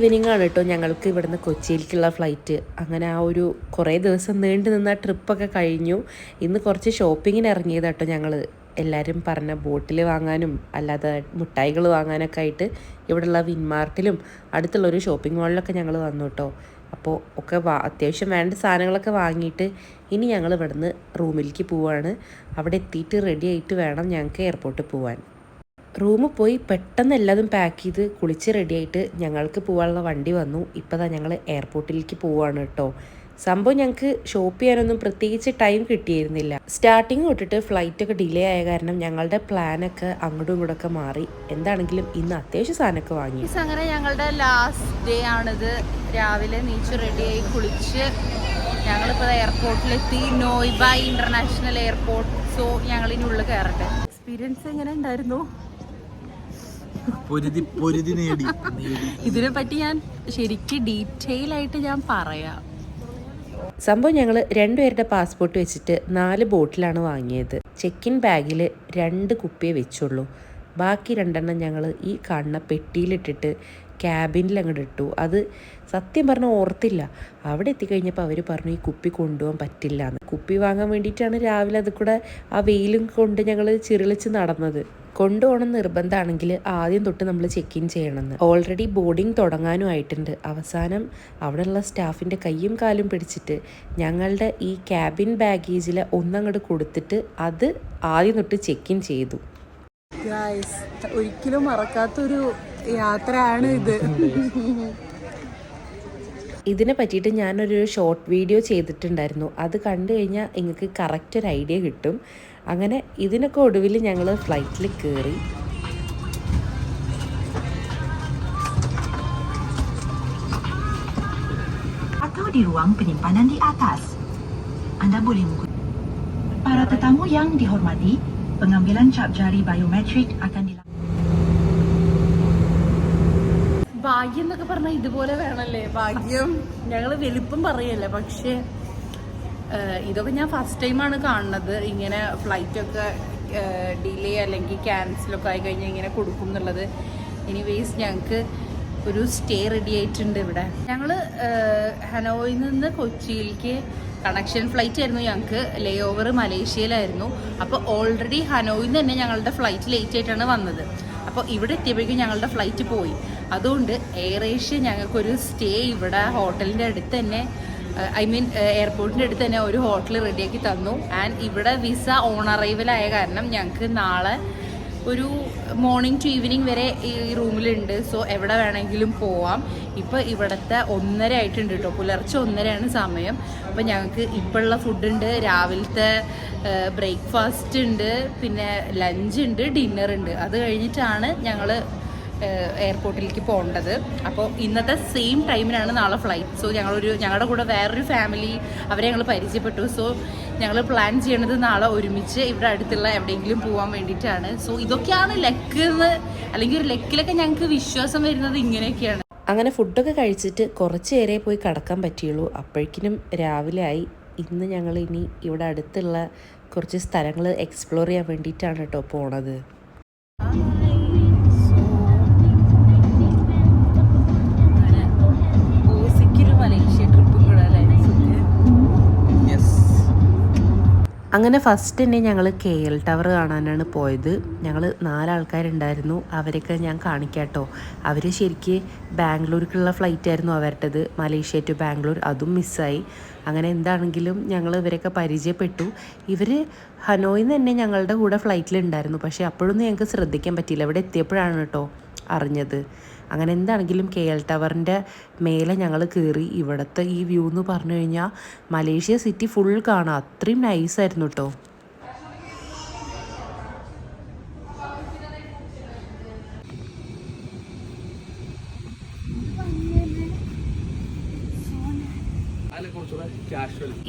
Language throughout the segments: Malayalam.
ഈവനിങ് ആണ് കേട്ടോ ഞങ്ങൾക്ക് ഇവിടുന്ന് കൊച്ചിയിലേക്കുള്ള ഫ്ലൈറ്റ് അങ്ങനെ ആ ഒരു കുറേ ദിവസം നീണ്ടു നിന്ന ട്രിപ്പൊക്കെ കഴിഞ്ഞു. ഇന്ന് കുറച്ച് ഷോപ്പിങ്ങിന് ഇറങ്ങിയത് കേട്ടോ ഞങ്ങൾ എല്ലാവരും പറഞ്ഞ ബോട്ടിൽ വാങ്ങാനും അല്ലാതെ മിഠായികൾ വാങ്ങാനൊക്കെ ആയിട്ട് ഇവിടെയുള്ള വിൻമാർട്ടിലും അടുത്തുള്ള ഒരു ഷോപ്പിംഗ് മാളിലൊക്കെ ഞങ്ങൾ വന്നു കേട്ടോ അപ്പോൾ ഒക്കെ വാ അത്യാവശ്യം വേണ്ട സാധനങ്ങളൊക്കെ വാങ്ങിയിട്ട് ഇനി ഞങ്ങൾ ഇവിടുന്ന് റൂമിലേക്ക് പോവാണ്. അവിടെ എത്തിയിട്ട് റെഡി ആയിട്ട് വേണം ഞങ്ങൾക്ക് എയർപോർട്ടിൽ പോവാൻ. റൂമിൽ പോയി പെട്ടെന്ന് എല്ലാതും പാക്ക് ചെയ്ത് കുളിച്ച് റെഡിയായിട്ട് ഞങ്ങൾക്ക് പോകാനുള്ള വണ്ടി വന്നു. ഇപ്പോൾ തന്നെ ഞങ്ങൾ എയർപോർട്ടിലേക്ക് പോവാണ് കേട്ടോ. സംഭവം ഞങ്ങൾക്ക് ഷോപ്പ് ചെയ്യാനൊന്നും പ്രത്യേകിച്ച് ടൈം കിട്ടിയിരുന്നില്ല. സ്റ്റാർട്ടിങ് തൊട്ടിട്ട് ഫ്ലൈറ്റ് ഒക്കെ ഡിലേ ആയ കാരണം ഞങ്ങളുടെ പ്ലാനൊക്കെ അങ്ങോട്ടും ഇങ്ങോട്ടൊക്കെ മാറി. എന്താണെങ്കിലും ഇന്ന് അത്യാവശ്യം സാധനമൊക്കെ വാങ്ങി. അങ്ങനെ ഞങ്ങളുടെ ലാസ്റ്റ് ഡേ ആണിത്. രാവിലെ നീച്ച് റെഡിയായി കുളിച്ച് ഞങ്ങളിപ്പോൾ എയർപോർട്ടിലെത്തി Noi Bai international airport so ഞങ്ങളിനുള്ളിൽ ഉള്ളിൽ കയറട്ടെ. എക്സ്പീരിയൻസ് എങ്ങനെ ഉണ്ടായിരുന്നു? പൊരുതി പൊരുതി നേടി. നേടി ഇതിനെ പറ്റി ഞാൻ ശരിക്കും ഡീറ്റെയിൽ ആയിട്ട് ഞാൻ പറയാം. സംഭവം ഞങ്ങൾ രണ്ടുപേരുടെ പാസ്പോർട്ട് വെച്ചിട്ട് നാല് ബോട്ടിലാണ് വാങ്ങിയത്. ചെക്കിൻ ഇൻ ബാഗിൽ രണ്ട് കുപ്പിയെ വെച്ചുള്ളൂ. ബാക്കി രണ്ടെണ്ണം ഞങ്ങൾ ഈ കാണുന്ന പെട്ടിയിലിട്ടിട്ട് ക്യാബിനിൽ അങ്ങോട്ട് ഇട്ടു. അത് സത്യം പറഞ്ഞാൽ ഓർത്തില്ല. അവിടെ എത്തിക്കഴിഞ്ഞപ്പോൾ അവർ പറഞ്ഞു ഈ കുപ്പി കൊണ്ടുപോകാൻ പറ്റില്ല എന്ന് കുപ്പി വാങ്ങാൻ വേണ്ടിയിട്ടാണ് രാവിലെ അത് കൂടെ ആ വെയിലും കൊണ്ട് ഞങ്ങൾ ചിറിളിച്ച് നടന്നത്. കൊണ്ടുപോകണം നിർബന്ധമാണെങ്കിൽ ആദ്യം തൊട്ട് നമ്മൾ ചെക്ക് ഇൻ ചെയ്യണമെന്ന് ഓൾറെഡി ബോർഡിംഗ് തുടങ്ങാനും ആയിട്ടുണ്ട് അവസാനം അവിടെയുള്ള സ്റ്റാഫിന്റെ കയ്യും കാലും പിടിച്ചിട്ട് ഞങ്ങളുടെ ഈ ക്യാബിൻ ബാഗേജിൽ ഒന്നങ്ങോട്ട് കൊടുത്തിട്ട് അത് ആദ്യം തൊട്ട് ചെക്ക് ഇൻ ചെയ്തു. ഒരിക്കലും മറക്കാത്തൊരു യാത്രയാണ് ഇത്. ഇതിനെ പറ്റിയിട്ട് ഞാനൊരു ഷോർട്ട് വീഡിയോ ചെയ്തിട്ടുണ്ടായിരുന്നു. അത് കണ്ടു കഴിഞ്ഞാൽ നിങ്ങൾക്ക് കറക്റ്റ് ഒരു ഐഡിയ കിട്ടും. അങ്ങനെ ഇതിനൊക്കെ ഒടുവിൽ ഞങ്ങൾ ഫ്ലൈറ്റിൽ കയറി atau di ruang penyimpanan di atas. Anda boleh menggunakan. Para tetamu yang dihormati, pengambilan cap jari biometrik akan dilakukan. ഭാഗ്യം എന്നൊക്കെ പറഞ്ഞാൽ ഇതുപോലെ വേണമല്ലേ ഭാഗ്യം ഞങ്ങൾ വലിപ്പം പറയല്ലേ പക്ഷേ ഇതൊക്കെ ഞാൻ ഫസ്റ്റ് ടൈമാണ് കാണുന്നത്. ഇങ്ങനെ ഫ്ലൈറ്റൊക്കെ ഡിലേ അല്ലെങ്കിൽ ക്യാൻസലൊക്കെ ആയി കഴിഞ്ഞാൽ ഇങ്ങനെ കൊടുക്കും എന്നുള്ളത്. എനിവേസ് ഞങ്ങൾക്ക് ഒരു സ്റ്റേ റെഡി ആയിട്ടുണ്ട് ഇവിടെ. ഞങ്ങൾ ഹനോയിൽ നിന്ന് കൊച്ചിയിലേക്ക് കണക്ഷൻ ഫ്ലൈറ്റ് ആയിരുന്നു ഞങ്ങൾക്ക് ലേ ഓവർ മലേഷ്യയിലായിരുന്നു. അപ്പോൾ ഓൾറെഡി ഹനോയിൽ നിന്ന് തന്നെ ഞങ്ങളുടെ ഫ്ലൈറ്റ് ലേറ്റ് ആയിട്ടാണ് വന്നത്. അപ്പോൾ ഇവിടെ എത്തിയപ്പോഴേക്കും ഞങ്ങളുടെ ഫ്ലൈറ്റ് പോയി. അതുകൊണ്ട് എയർ ഏഷ്യ ഞങ്ങൾക്കൊരു സ്റ്റേ ഇവിടെ ഹോട്ടലിന്റെ അടുത്ത് തന്നെ ഐ മീൻ എയർപോർട്ടിന്റെ അടുത്ത് തന്നെ ഒരു ഹോട്ടൽ റെഡിയാക്കി തന്നു. ആൻഡ് ഇവിടെ വിസ ഓൺ അറൈവലായ കാരണം ഞങ്ങൾക്ക് നാളെ ഒരു മോർണിംഗ് ടു ഈവനിങ് വരെ ഈ റൂമിലുണ്ട്. സോ എവിടെ വേണമെങ്കിലും പോവാം. ഇപ്പോൾ ഇവിടുത്തെ ഒന്നര ആയിട്ടുണ്ട് കേട്ടോ പുലർച്ചെ ഒന്നരയാണ് സമയം. അപ്പോൾ ഞങ്ങൾക്ക് ഇപ്പോഴുള്ള ഫുഡുണ്ട്. രാവിലത്തെ ബ്രേക്ക്ഫാസ്റ്റ് ഉണ്ട്. പിന്നെ ലഞ്ച് ഉണ്ട് ഡിന്നർ ഉണ്ട്. അത് കഴിഞ്ഞിട്ടാണ് ഞങ്ങൾ എയർപോർട്ടിലേക്ക് പോകേണ്ടത്. അപ്പോൾ ഇന്നത്തെ സെയിം ടൈമിനാണ് നാളെ ഫ്ലൈറ്റ് സോ ഞങ്ങളൊരു ഞങ്ങളുടെ കൂടെ വേറൊരു ഫാമിലി അവരെ ഞങ്ങൾ പരിചയപ്പെട്ടു. സോ ഞങ്ങൾ പ്ലാൻ ചെയ്യണത് നാളെ ഒരുമിച്ച് ഇവിടെ അടുത്തുള്ള എവിടെയെങ്കിലും പോകാൻ വേണ്ടിയിട്ടാണ്. സോ ഇതൊക്കെയാണ് ലക്ക് എന്ന് അല്ലെങ്കിൽ ഒരു ലക്കിലൊക്കെ ഞങ്ങൾക്ക് വിശ്വാസം വരുന്നത് ഇങ്ങനെയൊക്കെയാണ്. അങ്ങനെ ഫുഡൊക്കെ കഴിച്ചിട്ട് കുറച്ച് നേരെ പോയി കടക്കാൻ പറ്റിയുള്ളൂ. അപ്പോഴേക്കിനും രാവിലെ ആയി. ഇന്ന് ഞങ്ങൾ ഇനി ഇവിടെ അടുത്തുള്ള കുറച്ച് സ്ഥലങ്ങൾ എക്സ്പ്ലോർ ചെയ്യാൻ വേണ്ടിയിട്ടാണ് കേട്ടോ പോണത്. അങ്ങനെ ഫസ്റ്റ് തന്നെ ഞങ്ങൾ കെ എൽ ടവർ കാണാനാണ് പോയത്. ഞങ്ങൾ നാലാൾക്കാരുണ്ടായിരുന്നു. അവരൊക്കെ ഞാൻ കാണിക്കാട്ടോ. അവർ ശരിക്ക് ബാംഗ്ലൂർക്കുള്ള ഫ്ലൈറ്റ് ആയിരുന്നു അവരുടേത്. മലേഷ്യ ടു ബാംഗ്ലൂർ അതും മിസ്സായി അങ്ങനെ എന്താണെങ്കിലും ഞങ്ങൾ ഇവരൊക്കെ പരിചയപ്പെട്ടു. ഇവർ ഹനോയിൽ നിന്ന് തന്നെ ഞങ്ങളുടെ കൂടെ ഫ്ലൈറ്റിലുണ്ടായിരുന്നു പക്ഷേ അപ്പോഴൊന്നും ഞങ്ങൾക്ക് ശ്രദ്ധിക്കാൻ പറ്റിയില്ല. ഇവിടെ എത്തിയപ്പോഴാണ് കേട്ടോ അറിഞ്ഞത്. അങ്ങനെ എന്താണെങ്കിലും കെ എൽ ടവറിന്റെ മേലെ ഞങ്ങൾ കയറി ഇവിടുത്തെ ഈ വ്യൂ എന്ന് പറഞ്ഞു കഴിഞ്ഞാൽ മലേഷ്യ സിറ്റി ഫുൾ കാണാം. അത്രയും നൈസായിരുന്നു കേട്ടോ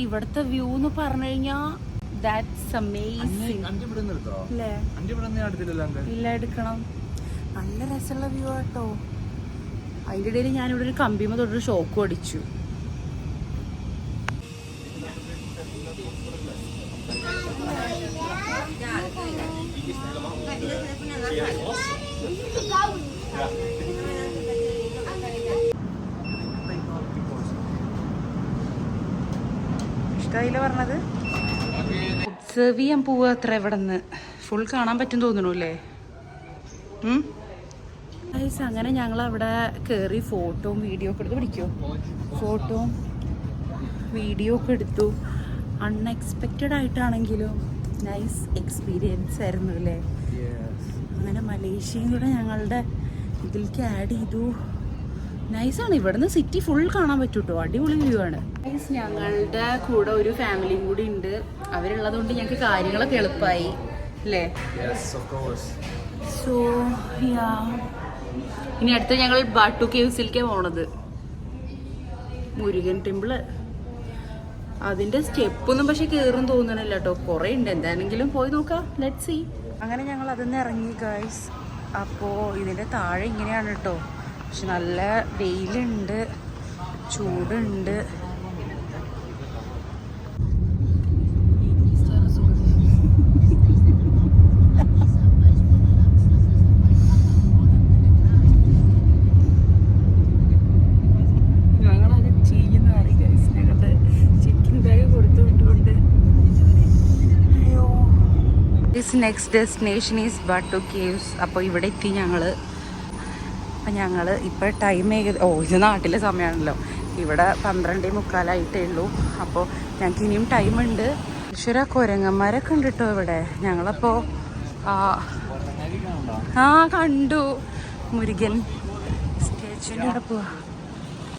ഇവിടത്തെ വ്യൂ എന്ന് പറഞ്ഞു കഴിഞ്ഞാൽ ദാറ്റ്സ് അമേസിംഗ് ഇല്ല എടുക്കണം. നല്ല രസമുള്ള വ്യൂ ആട്ടോ. അതിന്റെ ഇടയിൽ ഞാനിവിടെ ഒരു കമ്പിമ തൊട്ടൊരു ഷോക്ക് അടിച്ചു. ഇഷ്ടായില്ല പറഞ്ഞത്? ഒബ്സേർവ് ചെയ്യാൻ പോവുക അത്ര എവിടെ നിന്ന് ഫുൾ കാണാൻ പറ്റും തോന്നണു അല്ലേ? അങ്ങനെ ഞങ്ങൾ അവിടെ കയറി ഫോട്ടോയും വീഡിയോ ഒക്കെ എടുത്ത് പിടിക്കോ? ഫോട്ടോയും വീഡിയോ ഒക്കെ എടുത്തു. അൺഎക്സ്പെക്റ്റഡ് ആയിട്ടാണെങ്കിലും നൈസ് എക്സ്പീരിയൻസ് ആയിരുന്നു അല്ലേ? അങ്ങനെ മലേഷ്യയും കൂടെ ഞങ്ങളുടെ ഇതിലേക്ക് ആഡ് ചെയ്തു. നൈസാണ് ഇവിടുന്ന് സിറ്റി ഫുൾ കാണാൻ പറ്റും കേട്ടോ അടിപൊളി വ്യൂ ആണ്. നൈസ് ഞങ്ങളുടെ കൂടെ ഒരു ഫാമിലിയും കൂടി ഉണ്ട്. അവരുള്ളത് കൊണ്ട് ഞങ്ങൾക്ക് കാര്യങ്ങളൊക്കെ എളുപ്പമായി അല്ലേ. സോ യാ ഇനി അടുത്ത ഞങ്ങൾ ബാട്ടു കേവ്സിലേക്കാണ് പോണത്. മുരുകൻ ടെമ്പിൾ അതിന്റെ സ്റ്റെപ്പൊന്നും പക്ഷെ കയറും തോന്നണില്ല കേട്ടോ കുറെ ഉണ്ട്. എന്താണെങ്കിലും പോയി നോക്കാം. സി അങ്ങനെ ഞങ്ങൾ അതിന്ന് ഇറങ്ങി ഗൈസ് അപ്പോ ഇതിന്റെ താഴെ ഇങ്ങനെയാണ് കേട്ടോ പക്ഷെ നല്ല വെയിലുണ്ട്. ചൂടുണ്ട് ഞങ്ങളത് ചെയ്യുന്ന മാറി ഗൈസ് ഞങ്ങളുടെ ചെക്കിംഗ് ബാഗ് കൊടുത്തു വിട്ടുകൊണ്ട് അയ്യോ next destination is Batu Caves അപ്പോൾ ഇവിടെ എത്തി ഞങ്ങൾ അപ്പം ഞങ്ങൾ ഇപ്പോൾ ടൈം ഏക ഓ ഇത് നാട്ടിലെ സമയമാണല്ലോ ഇവിടെ പന്ത്രണ്ടേ മുക്കാലായിട്ടേ ഉള്ളൂ. അപ്പോൾ ഞങ്ങൾക്ക് ഇനിയും ടൈമുണ്ട് ഈശ്വര കുരങ്ങന്മാരെ കണ്ടിട്ടോ ഇവിടെ. ഞങ്ങളപ്പോൾ ആ കണ്ടു. മുരുകൻ സ്റ്റേച്ചുവിന്റെ അവിടെ പോവാ.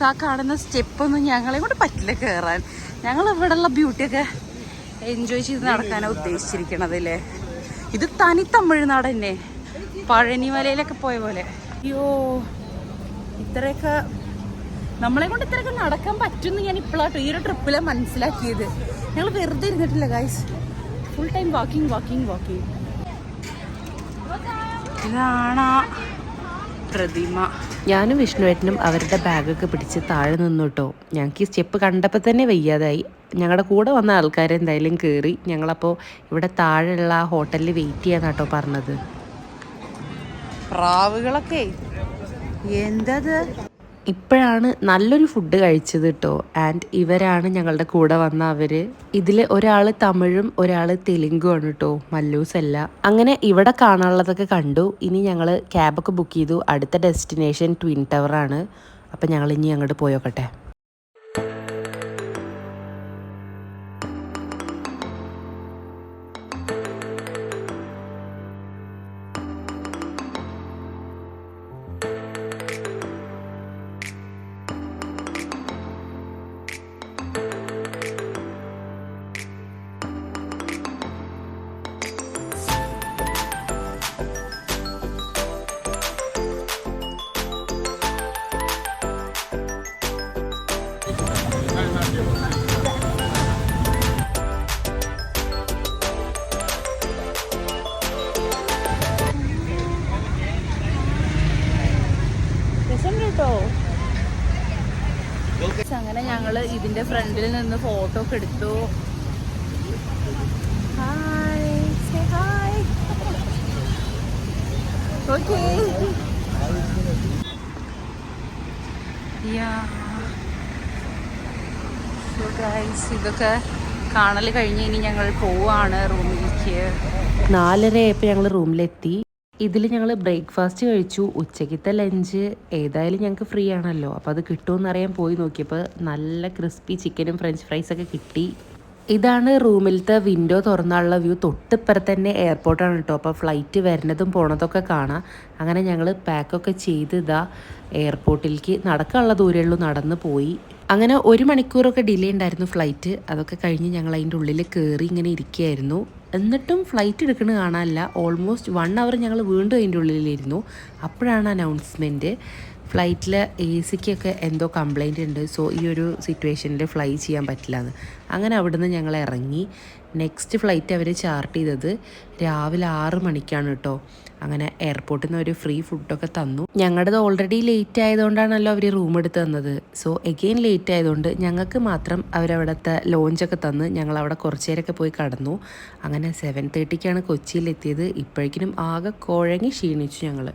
ആ കാണുന്ന സ്റ്റെപ്പൊന്നും ഞങ്ങളെ കൊണ്ട് പറ്റില്ല കയറാൻ ഞങ്ങൾ ഇവിടെയുള്ള ബ്യൂട്ടിയൊക്കെ എൻജോയ് ചെയ്ത് നടക്കാനാണ് ഉദ്ദേശിച്ചിരിക്കണത് അല്ലേ ഇത് തനി തമിഴ്നാട് തന്നെ പഴനിമലയിലൊക്കെ പോയ പോലെ. അയ്യോ ഇത്രയൊക്കെ നമ്മളെ കൊണ്ട് ഇത്രയൊക്കെ നടക്കാൻ പറ്റുമെന്ന് ഞാൻ ഇപ്പോഴാട്ടോ ഈ ഒരു ട്രിപ്പിലെ മനസ്സിലാക്കിയത്. ഞങ്ങൾ വെറുതെ ഇരുന്നിട്ടില്ല guys full time walking walking walking ഇതാണ് പ്രതിമ. ഞാനും വിഷ്ണുവേട്ടനും അവരുടെ ബാഗൊക്കെ പിടിച്ച് താഴെ നിന്നു കേട്ടോ ഞങ്ങൾക്ക് ഈ സ്റ്റെപ്പ് കണ്ടപ്പോൾ തന്നെ വയ്യാതായി. ഞങ്ങളുടെ കൂടെ വന്ന ആൾക്കാർ എന്തായാലും കയറി ഞങ്ങളപ്പോൾ ഇവിടെ താഴെയുള്ള ആ ഹോട്ടലിൽ വെയിറ്റ് ചെയ്യാന്നാട്ടോ പറഞ്ഞത്. പ്രാവുകളൊക്കെ. എന്തത്? ഇപ്പോഴാണ് നല്ലൊരു ഫുഡ് കഴിച്ചത് കേട്ടോ ആൻഡ് ഇവരാണ് ഞങ്ങളുടെ കൂടെ വന്ന അവർ. ഇതിൽ ഒരാൾ തമിഴും ഒരാൾ തെലുങ്കുമാണ് കേട്ടോ മല്ലൂസ് അങ്ങനെ ഇവിടെ കാണാനുള്ളതൊക്കെ കണ്ടു. ഇനി ഞങ്ങൾ ക്യാബൊക്കെ ബുക്ക് ചെയ്തു. അടുത്ത ഡെസ്റ്റിനേഷൻ ട്വിൻ ടവർ ആണ്. അപ്പം ഞങ്ങൾ ഇനി അങ്ങോട്ട് പോയോക്കട്ടെ. രസമുണ്ട്? കേട്ടോ അങ്ങനെ ഞങ്ങൾ ഇതിന്റെ ഫ്രണ്ടിൽ നിന്ന് ഫോട്ടോ ഒക്കെ എടുത്തു. ഹായ് ഇതൊക്കെ കാണൽ കഴിഞ്ഞ് ഇനി ഞങ്ങൾ പോവാണ് റൂമിലേക്ക്. നാലര ആയപ്പോൾ ഞങ്ങൾ റൂമിലെത്തി. ഇതിൽ ഞങ്ങൾ ബ്രേക്ക്ഫാസ്റ്റ് കഴിച്ചു ഉച്ചയ്ക്കത്തെ ലഞ്ച് ഏതായാലും ഞങ്ങൾക്ക് ഫ്രീ ആണല്ലോ. അപ്പോൾ അത് കിട്ടുമെന്നറിയാൻ പോയി നോക്കിയപ്പോൾ നല്ല ക്രിസ്പി ചിക്കനും ഫ്രഞ്ച് ഫ്രൈസൊക്കെ കിട്ടി. ഇതാണ് റൂമിലത്തെ വിൻഡോ തുറന്നുള്ള വ്യൂ തൊട്ടിപ്പുറത്ത് തന്നെ എയർപോർട്ടാണ് കേട്ടോ അപ്പോൾ ഫ്ലൈറ്റ് വരുന്നതും പോണതൊക്കെ കാണാം. അങ്ങനെ ഞങ്ങൾ പാക്കൊക്കെ ചെയ്ത് ഇതാ എയർപോർട്ടിലേക്ക് നടക്കാനുള്ള ദൂരമുള്ളൂ നടന്ന് പോയി. അങ്ങനെ ഒരു മണിക്കൂറൊക്കെ ഡിലേ ഉണ്ടായിരുന്നു ഫ്ലൈറ്റ് അതൊക്കെ കഴിഞ്ഞ് ഞങ്ങൾ അതിന്റെ ഉള്ളിൽ കയറി ഇങ്ങനെ ഇരിക്കുകയായിരുന്നു. എന്നിട്ടും ഫ്ലൈറ്റ് എടുക്കുന്നത് കാണാനല്ല. ഓൾമോസ്റ്റ് വൺ അവർ ഞങ്ങൾ വീണ്ടും അതിന്റെ ഉള്ളിലിരുന്നു. അപ്പോഴാണ് അനൗൺസ്മെന്റ് ഫ്ലൈറ്റിൽ എ സിക്കൊക്കെ എന്തോ കംപ്ലൈന്റ് ഉണ്ട്. സോ ഈ ഒരു സിറ്റുവേഷനിൽ ഫ്ലൈ ചെയ്യാൻ പറ്റില്ല എന്ന് അങ്ങനെ അവിടുന്ന് ഞങ്ങൾ ഇറങ്ങി. നെക്സ്റ്റ് ഫ്ലൈറ്റ് അവർ ചാർട്ട് ചെയ്തത് രാവിലെ ആറ് മണിക്കാണ് കേട്ടോ അങ്ങനെ എയർപോർട്ടിൽ നിന്ന് ഒരു ഫ്രീ ഫുഡൊക്കെ തന്നു. ഞങ്ങളുടെ ഓൾറെഡി ലേറ്റ് ആയതുകൊണ്ടാണല്ലോ അവർ റൂം എടുത്ത് തന്നത്. സോ എഗെയിൻ ലേറ്റ് ആയതുകൊണ്ട് ഞങ്ങൾക്ക് മാത്രം അവരവിടുത്തെ ലോഞ്ചൊക്കെ തന്ന് ഞങ്ങൾ അവിടെ കുറച്ച് നേരമൊക്കെ പോയി കടന്നു. അങ്ങനെ സെവൻ തേർട്ടിക്കാണ് കൊച്ചിയിലെത്തിയത്. ഇപ്പോഴേക്കിനും ആകെ കുഴങ്ങി ക്ഷീണിച്ചു ഞങ്ങൾ